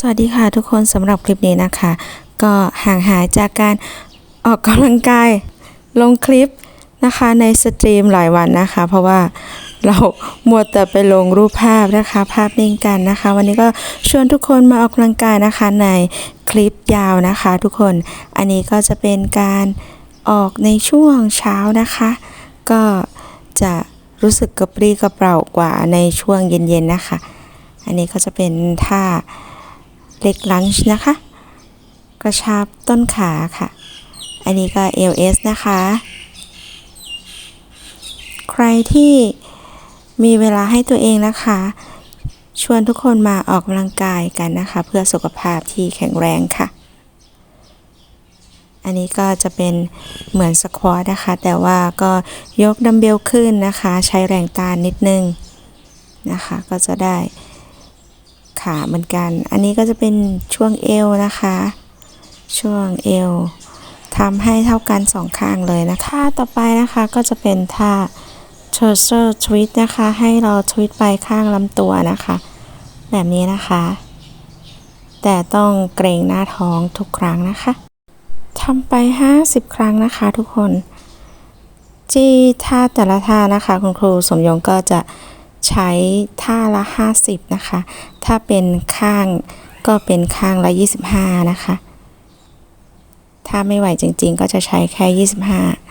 สวัสดีค่ะทุกคนสำหรับคลิปนี้นะคะ ก็ห่างหายจากการออกกำลังกายลงคลิปนะคะในสตรีมหลายวันนะคะ เพราะว่าเรามัวแต่ไปลงรูปภาพนะคะ ภาพนิ่งกันนะคะ วันนี้ก็ชวนทุกคนมาออกกำลังกายนะคะในคลิปยาวนะคะ ทุกคนอันนี้ก็จะเป็นการออกในช่วงเช้านะคะ ก็จะรู้สึกกระปรี้กระเปร่ากว่าในช่วงเย็นๆนะคะ อันนี้ก็จะเป็นท่า เล็กลันช์นะคะ กระชับต้นขาค่ะ อันนี้ก็ LS นะคะ ใครที่มีเวลาให้ตัวเองนะคะ ชวนทุกคนมาออกกำลังกายกันนะคะ เพื่อสุขภาพที่แข็งแรงค่ะ อันนี้ก็จะเป็นเหมือนสควอตนะคะ แต่ว่าก็ยกดัมเบลขึ้นนะคะ ใช้แรงต้านนิดนึงนะคะ ก็จะได้ ขาเหมือนกัน อันนี้ก็จะเป็นช่วงเอวนะคะ ช่วงเอวทำให้เท่ากันสองข้างเลยนะคะ ต่อไปนะคะก็จะเป็นท่า t o r s o twist นะคะ ให้เราทวิตไปข้างลำตัวนะคะ แบบนี้นะคะ แต่ต้องเกรงหน้าท้องทุกครั้งนะคะทำไป 50 ครั้งนะคะทุกคน ที่ท่าแต่ละท่านะคะ คุณครูสมยงก็จะ ใช้ท่าละ 50 นะคะ ถ้าเป็นข้างก็เป็นข้างละ 25 นะคะ ถ้าไม่ไหวจริงๆ ก็จะใช้แค่ 25